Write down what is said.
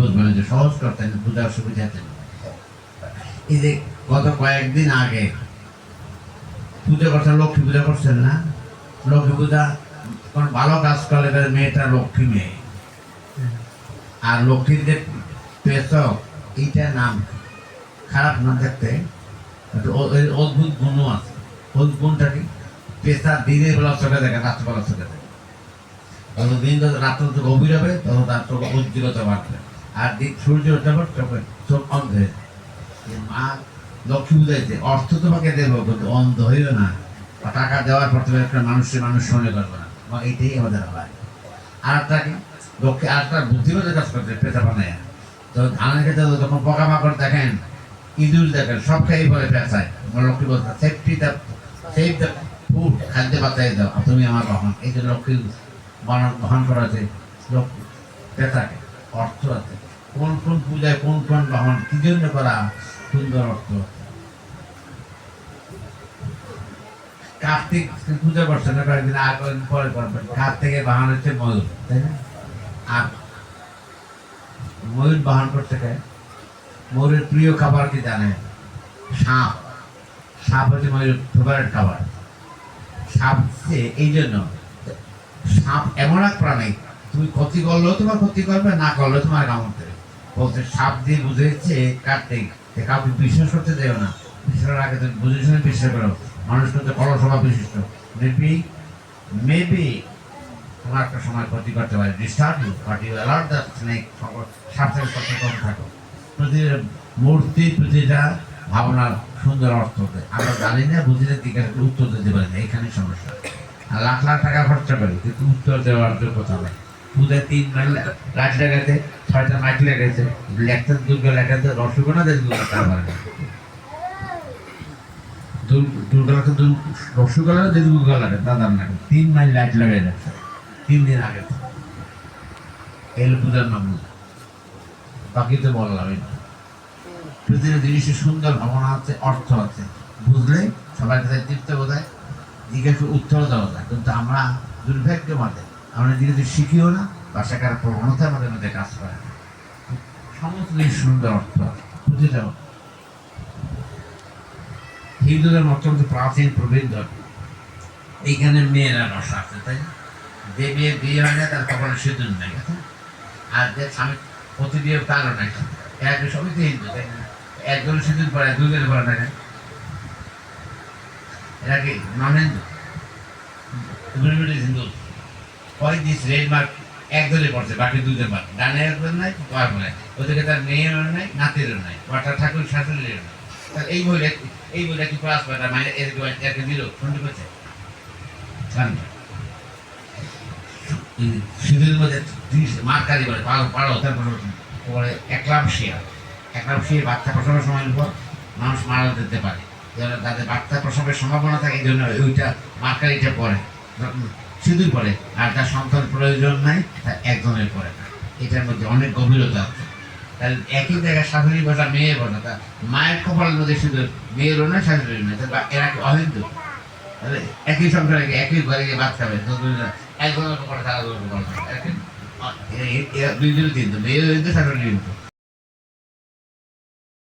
বুঝবেন যে সহজ করতেন পূজার সুবিধা দেন এই যে গত কয়েকদিন আগে পুজো করছেন, লক্ষ্মী পূজা করছেন না? লক্ষ্মী পূজা, কোন ভালো কাজ করলে মেয়েটা লক্ষ্মী মেয়ে। আর লক্ষ্মীর যে পেশক, এইটা নাম খারাপ না দেখতে অদ্ভুত গুণও আছে। ওই গুণটা কি? পেশা দিনের বেলা চোখে দেখে রাত্রবেলা চোখে দেখে। যত দিন যত রাত্র গভীর হবে তত তার চোখ উজ্জ্বলতা বাড়বে। আর সূর্য পর চোখে চোখ অন্ধ হয়ে। মা লক্ষ্মী বুঝাইছে অর্থ তোমাকে দেবো, কিন্তু অন্ধ হইও না। টাকা দেওয়ার পর তুমি একটা মানুষের মানুষ মনে করবে না। বা এইটাই আমাদের হয় আর তাকে লক্ষ্মী আর একটা বুদ্ধিগত কাজ করতে পেটা বানায়। তো ধানের ক্ষেত্রে যখন পোকামাকড় দেখেন, ইঁদুর দেখেন, সব খেয়ে পরে পেঁচায়। লক্ষ্মী বলতে safety the safe the food খাদ্য বাঁচাই দাও। তুমি আমার বহন। এই যে লক্ষ্মী বহন করা আছে লক্ষ্মী পেঁচাকে। অর্থ আছে। কোন কোন পূজায় কোন কোন বহন কি জন্য করা সুন্দর অর্থ? কার্তিক পূজা করছে না, কয়েকদিন আগে পরে করবেন। কার্তিকের বাহন হচ্ছে ময়ূর, তাই না? আর ময়ূর বাহন করতে কে? ময়ূরের প্রিয় খাবার কি জানে সাপ। সাপ হচ্ছে ময়ূরের ফেভারিট খাবার। সাপ এই জন্য সাপ এমন এক প্রাণী তুমি ক্ষতি করলেও তোমার ক্ষতি করবে, না করলেও তোমার কামড় বলছে, সাপ দিয়ে বুঝেছে কার্তিক কাউকে বিশ্বাস করতে দেও না। বিশ্বাসের আগে তুমি বুঝে শুনে বিশ্বাস করো। মানুষ কিন্তু কলসভা বিশিষ্ট। মেবি মেবি তোমার একটা সময় ক্ষতি করতে পারে। Disturb you but you alert the snake সাপ সচেতন থাকো। প্রতি মূর্তি প্রতিটা ভাবনার সুন্দর অর্থ দেয়। আমরা জানি না, বুঝলে দিকে উত্তর দিতে পারি না। এখানে সমস্যা। লাখ লাখ টাকা খরচা করি, কিন্তু উত্তর দেওয়ার যোগ্যতা নেই। পূজায় তিন মাইল লাখ লাগাতে ছয়টা মাইক লেগেছে লেখতে দুর্গা লেখাতে রসগোনা দেশ দুর্গা দুর্গাকে রসগোলা দেশ দুর্গা লাগে দাদার নাকি তিন মাইল লাইট লাগাই যাচ্ছে, তিন দিন আগে। এল পূজার নাম বাকি তো বললাম এটা প্রতিটা জিনিসের সুন্দর, ভাবনা আছে, অর্থ আছে। বুঝলে সবার কাছে তৃপ্ত বোঝায়, জিজ্ঞাসা উত্তর দেওয়া যায়। কিন্তু আমরা দুর্ভাগ্য মতে আমরা জিজ্ঞাসা শিখিও না শেখার প্রবণতা আমাদের মধ্যে কাজ করে সমস্ত সুন্দর অর্থ আছে প্রতিটা হিন্দুদের মত হচ্ছে প্রাচীন প্রবীণ ধর্ম। এইখানে মেয়েরা রস আছে, তাই যে মেয়ে বিয়ে হয় না, তার কপালে সিঁদুর নাই? আর যে স্বামী প্রতি বিয়ে তারও নাই। এক সবই তো হিন্দু, তাই না? একজন সিঁদুর পরে দুজন পরে না? কেন? এরা কি নন হিন্দু? হিন্দু পরে দিস রেড মার্ক একজনই পড়ছে, বাকি দুজন বাদ। ডানে নাই নাই। ওদিকে তার মেয়েরও নাই, নাতিরও নাই, বা তার ঠাকুর শাশুড়িরও নাই। তার এই বইটা এই বইটা কি ক্লাস পাটা মানে এরকম একে দিল শুনতে পাচ্ছে শীতের মধ্যে মার্কারি বলে পাড়ো পাড়ো পরে একলামশিয়া একলামশিয়া বাচ্চা প্রসবের সময় পর মানুষ মারা যেতে পারে। তাদের বাচ্চা প্রসবের সম্ভাবনা থাকে, এই জন্য ওইটা মার্কারিটা পরে সিঁদুর পরে আর তার সন্তান প্রয়োজন নাই তা একজনের পরে না। এটার মধ্যে অনেক গভীরতা আছে। তাহলে একই জায়গায় শাশুড়ি ভাষা মেয়ের ভাষা তা মায়ের কপালের মধ্যে শুধু মেয়েরও না শাশুড়ির নয় তা এরা অহিন্দু তাহলে একই সংসারে একই ঘরে গিয়ে তো দুজন একজনের কপালে তারা কপালে খাবে। এরা কি- এ- এ- এরা কিন্তু, মেয়েও কিন্তু শাশুড়ি কিন্তু।